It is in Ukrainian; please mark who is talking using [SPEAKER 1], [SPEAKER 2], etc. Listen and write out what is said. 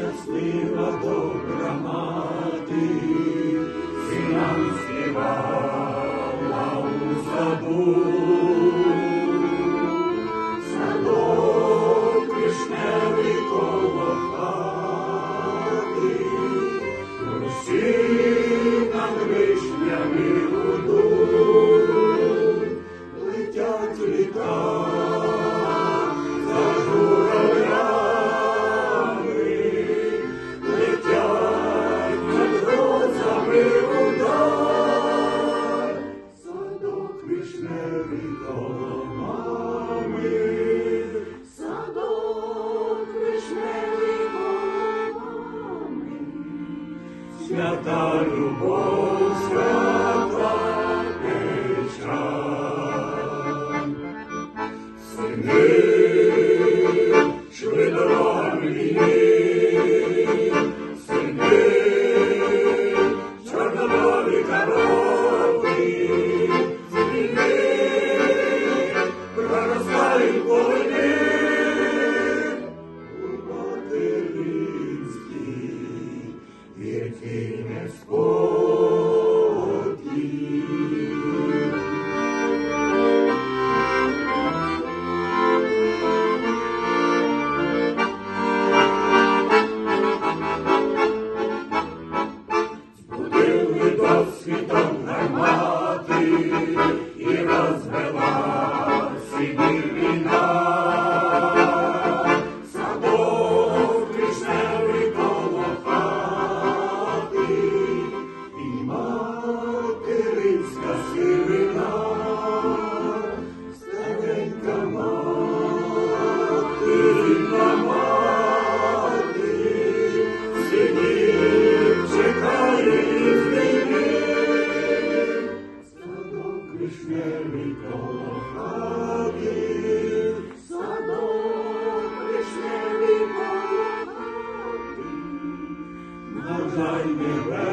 [SPEAKER 1] щаслива добра мати, синам співала у саду. Садок вишневий коло хати, усі над вишнями летять літа Свята любов, свята печаль. Сини, шли nightmare.